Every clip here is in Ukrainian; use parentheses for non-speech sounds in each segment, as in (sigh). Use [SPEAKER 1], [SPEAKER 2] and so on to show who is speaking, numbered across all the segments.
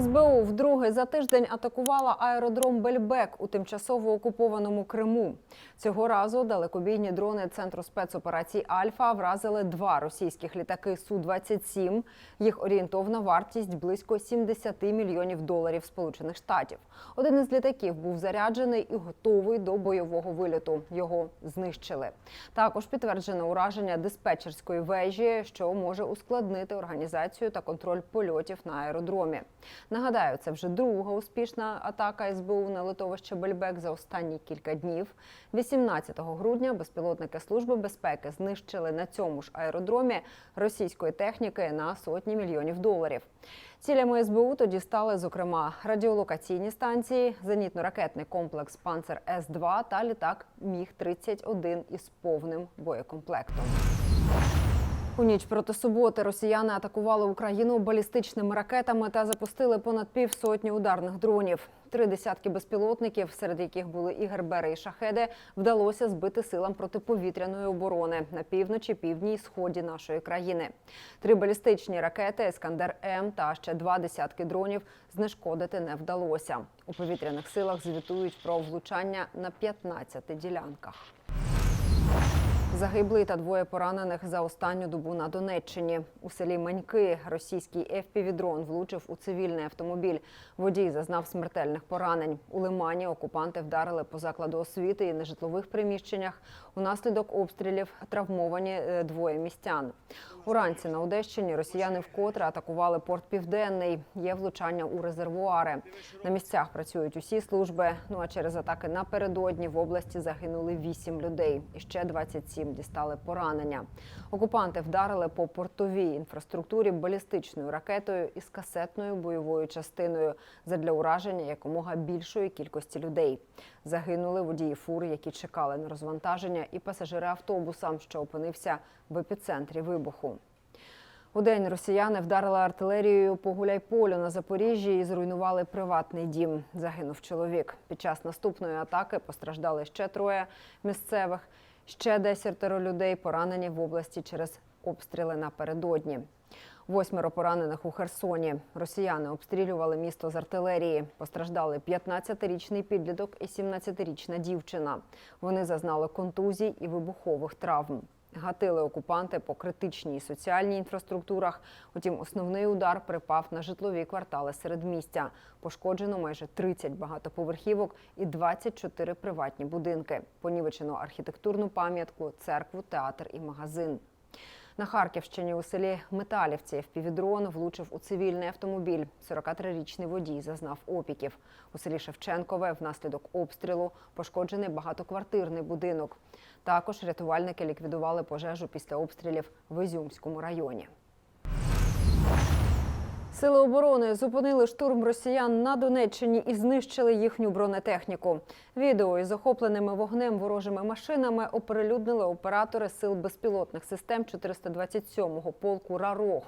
[SPEAKER 1] СБУ вдруге за тиждень атакувала аеродром Бельбек у тимчасово окупованому Криму. Цього разу далекобійні дрони Центру спецоперацій Альфа вразили два російських літаки Су-27. Їх орієнтовна вартість близько 70 мільйонів доларів Сполучених Штатів. Один із літаків був заряджений і готовий до бойового вильоту. Його знищили. Також підтверджено ураження диспетчерської вежі, що може ускладнити організацію та контроль польотів на аеродромі. Нагадаю, це вже друга успішна атака СБУ на литовище Бельбек за останні кілька днів. 18 грудня безпілотники Служби безпеки знищили на цьому ж аеродромі російської техніки на сотні мільйонів доларів. Цілями СБУ тоді стали, зокрема, радіолокаційні станції, зенітно-ракетний комплекс Панцер С-2 та літак Міг-31 із повним боєкомплектом. У ніч проти суботи росіяни атакували Україну балістичними ракетами та запустили понад півсотні ударних дронів. Три десятки безпілотників, серед яких були і гербери, і шахеди, вдалося збити силам протиповітряної оборони на півночі, півдні і сході нашої країни. Три балістичні ракети Ескандер М та ще два десятки дронів знешкодити не вдалося. У повітряних силах звітують про влучання на 15 ділянках. Загиблий та двоє поранених за останню добу на Донеччині. У селі Маньки російський FPV-дрон влучив у цивільний автомобіль. Водій зазнав смертельних поранень. У Лимані окупанти вдарили по закладу освіти і нежитлових приміщеннях. Унаслідок обстрілів травмовані е, двоє містян. Уранці на Одещині росіяни вкотре атакували порт Південний. Є влучання у резервуари. На місцях працюють усі служби. Ну а через атаки напередодні в області загинули 8 людей. І ще 27 дістали поранення. Окупанти вдарили по портовій інфраструктурі балістичною ракетою із касетною бойовою частиною задля ураження якомога більшої кількості людей. Загинули водії фур, які чекали на розвантаження, і пасажири автобуса, що опинився в епіцентрі вибуху. У день росіяни вдарили артилерією по Гуляйполю на Запоріжжі і зруйнували приватний дім. Загинув чоловік. Під час наступної атаки постраждали ще троє місцевих. Ще десятеро людей поранені в області через обстріли напередодні. Восьмеро поранених у Херсоні. Росіяни обстрілювали місто з артилерії. Постраждали 15-річний підліток і 17-річна дівчина. Вони зазнали контузій і вибухових травм. Гатили окупанти по критичній соціальній інфраструктурах. Утім, основний удар припав на житлові квартали середмістя. Пошкоджено майже 30 багатоповерхівок і 24 приватні будинки. Понівечено архітектурну пам'ятку, церкву, театр і магазин. На Харківщині у селі Металівці впівдрон влучив у цивільний автомобіль. 43-річний водій зазнав опіків. У селі Шевченкове внаслідок обстрілу пошкоджений багатоквартирний будинок. Також рятувальники ліквідували пожежу після обстрілів в Ізюмському районі. Сили оборони зупинили штурм росіян на Донеччині і знищили їхню бронетехніку. Відео із захопленими вогнем ворожими машинами оприлюднили оператори сил безпілотних систем 427-го полку Рарог.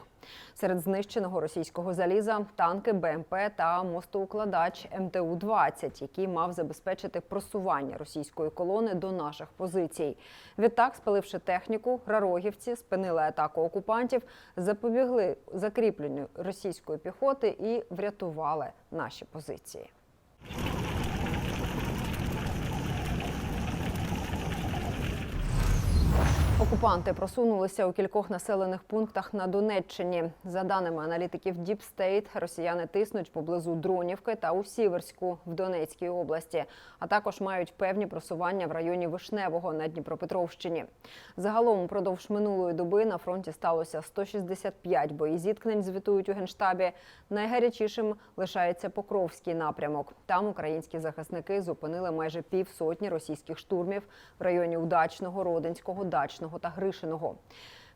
[SPEAKER 1] Серед знищеного російського заліза танки БМП та мостоукладач МТУ-20, який мав забезпечити просування російської колони до наших позицій. Відтак, спаливши техніку, рарогівці спинили атаку окупантів, запобігли закріпленню російської піхоти і врятували наші позиції. Окупанти просунулися у кількох населених пунктах на Донеччині. За даними аналітиків State, росіяни тиснуть поблизу Дронівки та у Сіверську в Донецькій області, а також мають певні просування в районі Вишневого на Дніпропетровщині. Загалом упродовж минулої доби на фронті сталося 165 боєзіткнень, звітують у генштабі. Найгарячішим лишається Покровський напрямок. Там українські захисники зупинили майже півсотні російських штурмів в районі Удачного, Родинського, Дачного та Гришиного.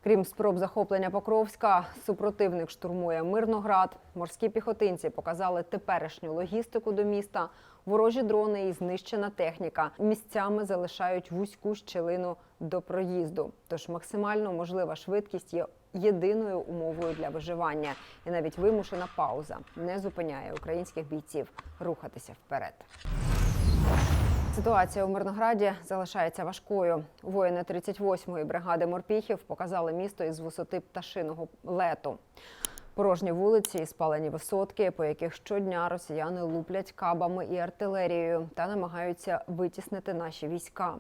[SPEAKER 1] Крім спроб захоплення Покровська, супротивник штурмує Мирноград. Морські піхотинці показали теперішню логістику до міста. Ворожі дрони і знищена техніка місцями залишають вузьку щелину до проїзду. Тож максимально можлива швидкість є єдиною умовою для виживання, і навіть вимушена пауза не зупиняє українських бійців рухатися вперед. Ситуація у Мирнограді залишається важкою. Воїни 38-ї бригади морпіхів показали місто із висоти пташиного лету. Порожні вулиці і спалені висотки, по яких щодня росіяни луплять кабами і артилерією та намагаються витіснити наші війська.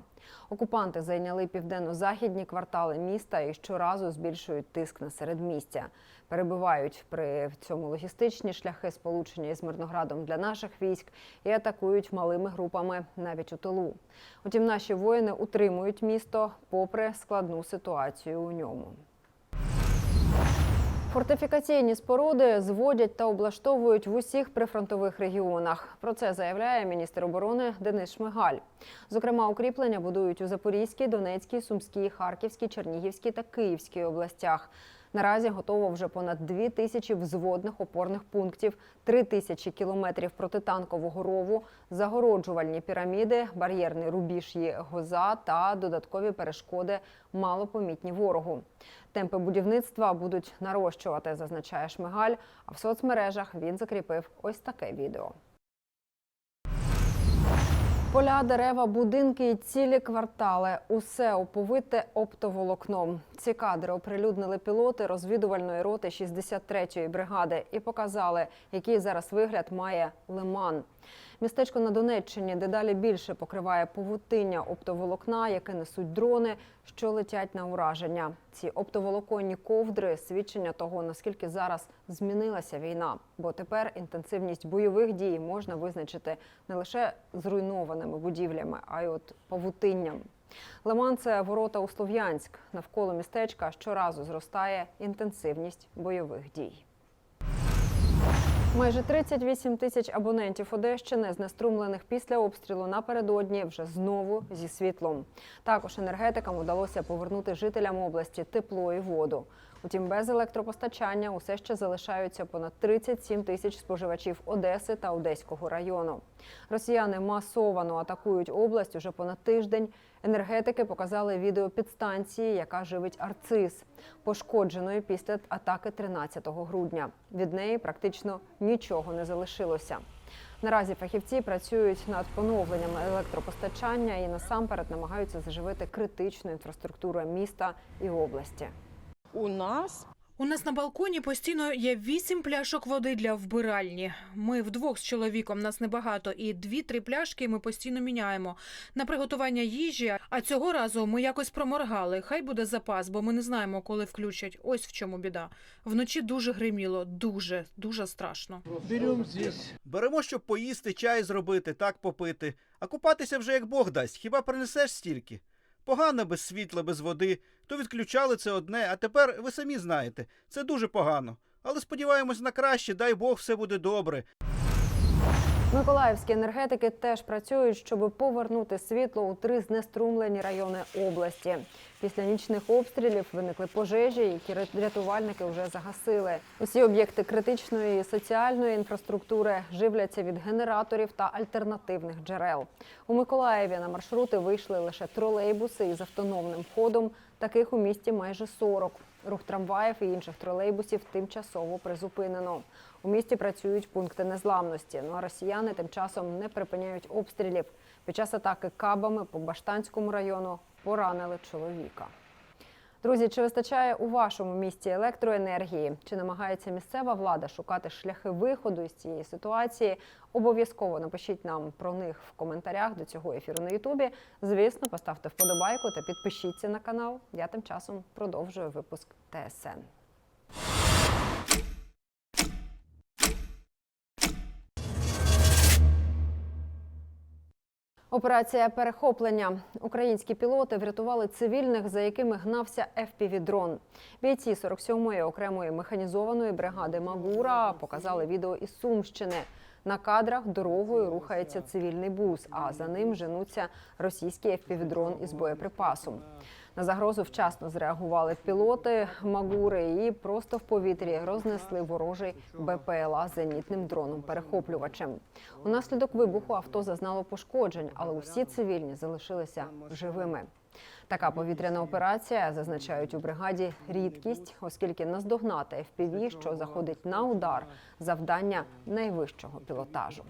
[SPEAKER 1] Окупанти зайняли південно-західні квартали міста і щоразу збільшують тиск на середмістя. Перебивають при цьому логістичні шляхи сполучення із Мирноградом для наших військ і атакують малими групами навіть у тилу. Утім, наші воїни утримують місто попри складну ситуацію у ньому. Фортифікаційні споруди зводять та облаштовують в усіх прифронтових регіонах. Про це заявляє міністр оборони Денис Шмигаль. Зокрема, укріплення будують у Запорізькій, Донецькій, Сумській, Харківській, Чернігівській та Київській областях. Наразі готово вже понад дві тисячі взводних опорних пунктів, три тисячі кілометрів протитанкового рову, загороджувальні піраміди, бар'єрний рубіж є гоза та додаткові перешкоди малопомітні ворогу. Темпи будівництва будуть нарощувати, зазначає Шмигаль. А в соцмережах він закріпив ось таке відео. Поля, дерева, будинки цілі квартали усе оповите оптоволокном. Ці кадри оприлюднили пілоти розвідувальної роти 63-ї бригади і показали, який зараз вигляд має лиман. Містечко на Донеччині дедалі більше покриває павутиння оптоволокна, яке несуть дрони, що летять на ураження. Ці оптоволоконні ковдри свідчення того, наскільки зараз змінилася війна. Бо тепер інтенсивність бойових дій можна визначити не лише зруйнованими будівлями, а й от павутинням. Лиман – це ворота у Слов'янськ. Навколо містечка щоразу зростає інтенсивність бойових дій. Майже 38 тисяч абонентів Одещини, знеструмлених після обстрілу напередодні, вже знову зі світлом. Також енергетикам удалося повернути жителям області тепло і воду. Утім, без електропостачання усе ще залишаються понад 37 тисяч споживачів Одеси та Одеського району. Росіяни масовано атакують область уже понад тиждень. Енергетики показали відео підстанції, яка живить арцис, пошкодженої після атаки 13 грудня. Від неї практично нічого не залишилося. Наразі фахівці працюють над поновленням електропостачання і насамперед намагаються заживити критичну інфраструктуру міста і області.
[SPEAKER 2] У нас
[SPEAKER 3] У нас на балконі постійно є вісім пляшок води для вбиральні. Ми вдвох з чоловіком, нас небагато, і дві-три пляшки ми постійно міняємо на приготування їжі. А цього разу ми якось проморгали. Хай буде запас, бо ми не знаємо, коли включать. Ось в чому біда. Вночі дуже гриміло, дуже, дуже страшно.
[SPEAKER 4] Беремо, щоб поїсти, чай зробити, так попити. А купатися вже як Бог дасть, хіба принесеш стільки? Погано без світла, без води. То відключали це одне, а тепер ви самі знаєте, це дуже погано. Але сподіваємось на краще, дай Бог, все буде добре.
[SPEAKER 1] Миколаївські енергетики теж працюють, щоб повернути світло у три знеструмлені райони області. Після нічних обстрілів виникли пожежі, які рятувальники вже загасили. Усі об'єкти критичної соціальної інфраструктури живляться від генераторів та альтернативних джерел. У Миколаєві на маршрути вийшли лише тролейбуси із автономним ходом. Таких у місті майже 40. Рух трамваїв і інших тролейбусів тимчасово призупинено. У місті працюють пункти незламності. Ну а росіяни тим часом не припиняють обстрілів. Під час атаки кабами по Баштанському району поранили чоловіка. Друзі, чи вистачає у вашому місті електроенергії? Чи намагається місцева влада шукати шляхи виходу із цієї ситуації? Обов'язково напишіть нам про них в коментарях до цього ефіру на Ютубі. Звісно, поставте вподобайку та підпишіться на канал. Я тим часом продовжую випуск ТСН. Операція перехоплення. Українські пілоти врятували цивільних, за якими гнався FPV-дрон. Бійці 47-ї окремої механізованої бригади Магура показали відео із Сумщини. На кадрах дорогою рухається цивільний бус, а за ним женуться російський FPV-дрон із боєприпасом. На загрозу вчасно зреагували пілоти Магури і просто в повітрі рознесли ворожий БПЛА зенітним дроном-перехоплювачем. Унаслідок вибуху авто зазнало пошкоджень, але усі цивільні залишилися живими. Така повітряна операція, зазначають у бригаді, рідкість, оскільки наздогнати FPV, що заходить на удар, завдання найвищого пілотажу.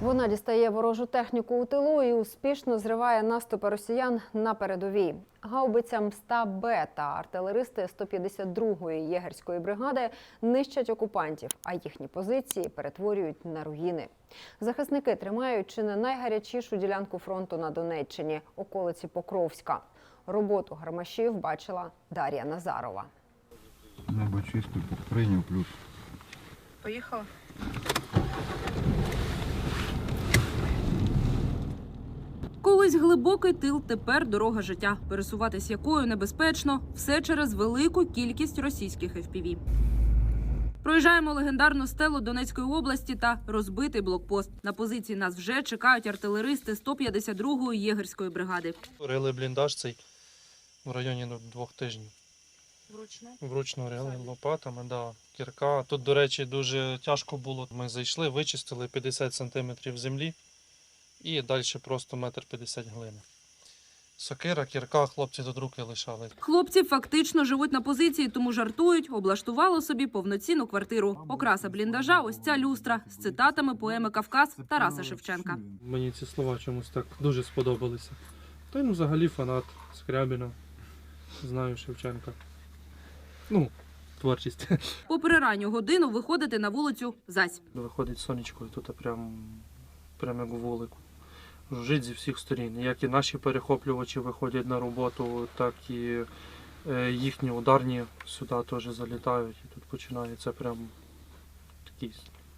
[SPEAKER 1] Вона дістає ворожу техніку у тилу і успішно зриває наступи росіян на передовій. Гаубиця Мста Б та артилеристи 152-ї єгерської бригади нищать окупантів, а їхні позиції перетворюють на руїни. Захисники тримають чи не найгарячішу ділянку фронту на Донеччині, околиці Покровська. Роботу гармашів бачила Дар'я Назарова.
[SPEAKER 2] Небо чисто, прийняв плюс.
[SPEAKER 3] Поїхала.
[SPEAKER 5] Колись глибокий тил, тепер дорога життя, пересуватись якою небезпечно, все через велику кількість російських FPV. Проїжджаємо легендарну стелу Донецької області та розбитий блокпост. На позиції нас вже чекають артилеристи 152-ї єгерської бригади.
[SPEAKER 6] Рили бліндаж цей в районі ну, двох тижнів.
[SPEAKER 3] Вручну.
[SPEAKER 6] Вручну рили лопатами, да, кірка. Тут, до речі, дуже тяжко було. Ми зайшли, вичистили 50 см землі і далі просто метр 50 глини. Сокира, кірка, хлопці тут руки лишали.
[SPEAKER 5] Хлопці фактично живуть на позиції, тому жартують, облаштувало собі повноцінну квартиру. Окраса бліндажа ось ця люстра з цитатами поеми Кавказ Тараса Шевченка.
[SPEAKER 6] Мені ці слова чомусь так дуже сподобалися. Та й ну, взагалі фанат Скрябіна. Знаю Шевченка. Ну, творчість. (laughs)
[SPEAKER 5] Попри ранню годину виходити на вулицю зась.
[SPEAKER 6] Виходить сонечко, і тут прям, прям як у вулику. Жужить зі всіх сторін. Як і наші перехоплювачі виходять на роботу, так і е, їхні ударні сюди теж залітають. І тут починається прям такий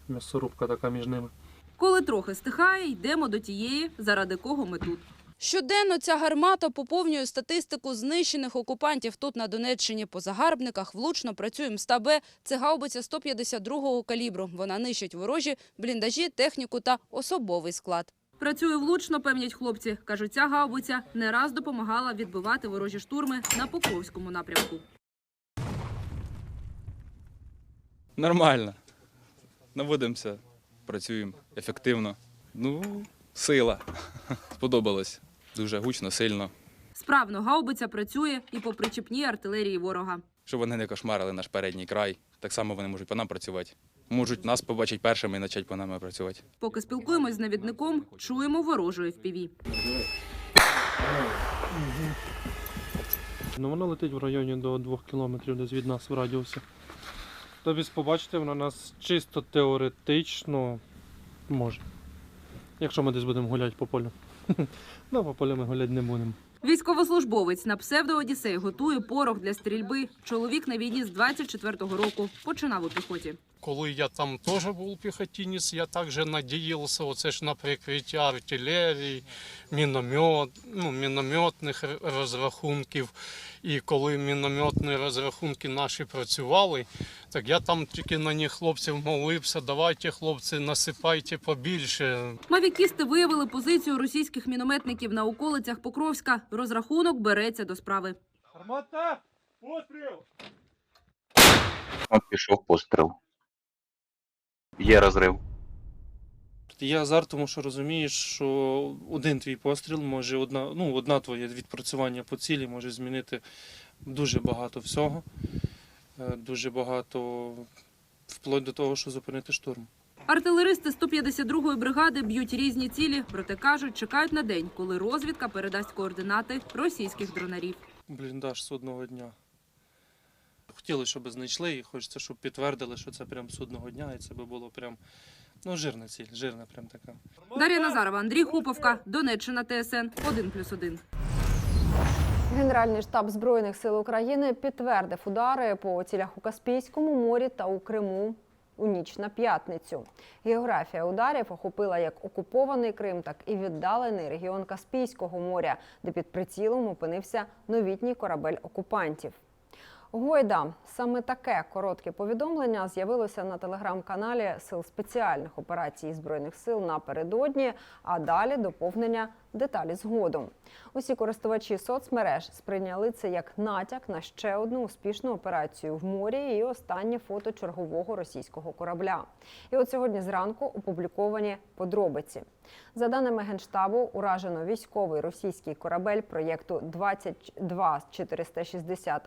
[SPEAKER 6] м'ясорубка така між ними.
[SPEAKER 5] Коли трохи стихає, йдемо до тієї, заради кого ми тут. Щоденно ця гармата поповнює статистику знищених окупантів тут на Донеччині. По загарбниках влучно працює МСТА-Б. Це гаубиця 152-го калібру. Вона нищить ворожі, бліндажі, техніку та особовий склад. Працює влучно, певнять хлопці. Кажуть, ця гаубиця не раз допомагала відбивати ворожі штурми на Покровському напрямку.
[SPEAKER 7] Нормально. Наводимося, працюємо ефективно. Ну, сила. (laughs) Сподобалось. Дуже гучно, сильно.
[SPEAKER 5] Справно гаубиця працює і по причіпній артилерії ворога.
[SPEAKER 7] Щоб вони не кошмарили наш передній край. Так само вони можуть по нам працювати. Можуть нас побачити першими і почати по нами працювати.
[SPEAKER 5] Поки спілкуємось з навідником, чуємо ворожу FPV.
[SPEAKER 6] Ну, воно летить в районі до 2 кілометрів десь від нас в радіусі. Тобі побачите, воно нас чисто теоретично може. Якщо ми десь будемо гуляти по полю. (laughs) Ну, по полю ми гуляти не будемо.
[SPEAKER 5] Військовослужбовець на псевдо Одіссей готує порох для стрільби. Чоловік на війні з 24-го року починав у піхоті.
[SPEAKER 8] Коли я там теж був піхотинець, я також надіявся оце ж на прикриття артилерії, міномет, ну, мінометних розрахунків. І коли мінометні розрахунки наші працювали, так я там тільки на них хлопців молився, давайте, хлопці, насипайте побільше.
[SPEAKER 5] Мавікісти виявили позицію російських мінометників на околицях Покровська. Розрахунок береться до справи.
[SPEAKER 6] Армата! Постріл!
[SPEAKER 9] Пішов постріл. Є розрив.
[SPEAKER 6] Є азарт, тому що розумієш, що один твій постріл може одна, ну, одна твоє відпрацювання по цілі може змінити дуже багато всього. Е, Дуже багато вплоть до того, що зупинити штурм.
[SPEAKER 5] Артилеристи 152-ї бригади б'ють різні цілі, проте кажуть, чекають на день, коли розвідка передасть координати російських дронарів.
[SPEAKER 6] Бліндаж судного дня. Хотіли, щоб знайшли, і хочеться, щоб підтвердили, що це прям судного дня, і це би було прям ну, жирна ціль, жирна прям така.
[SPEAKER 5] Дар'я Назарова, Андрій Хуповка, Донеччина, ТСН 1+,1.
[SPEAKER 1] Генеральний штаб збройних сил України підтвердив удари по цілях у Каспійському морі та у Криму у ніч на п'ятницю. Географія ударів охопила як окупований Крим, так і віддалений регіон Каспійського моря, де під прицілом опинився новітній корабель окупантів. Гойда саме таке коротке повідомлення з'явилося на телеграм-каналі Сил спеціальних операцій збройних сил напередодні. А далі доповнення деталі згодом. Усі користувачі соцмереж сприйняли це як натяк на ще одну успішну операцію в морі і останнє фото чергового російського корабля. І от сьогодні зранку опубліковані подробиці. За даними Генштабу, уражено військовий російський корабель проєкту 22460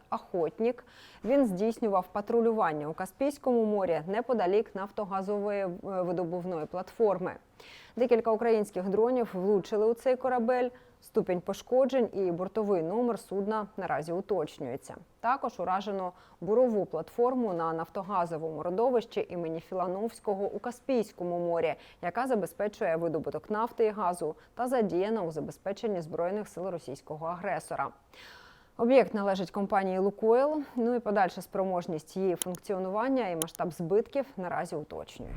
[SPEAKER 1] Охотнік. Він здійснював патрулювання у Каспійському морі неподалік нафтогазової е, видобувної платформи. Декілька українських дронів влучили у цей корабель. Ступінь пошкоджень і бортовий номер судна наразі уточнюється. Також уражено бурову платформу на нафтогазовому родовищі імені Філановського у Каспійському морі, яка забезпечує видобуток нафти і газу та задіяна у забезпеченні збройних сил російського агресора. Об'єкт належить компанії Лукойл. Ну і подальша спроможність її функціонування і масштаб збитків наразі уточнюють.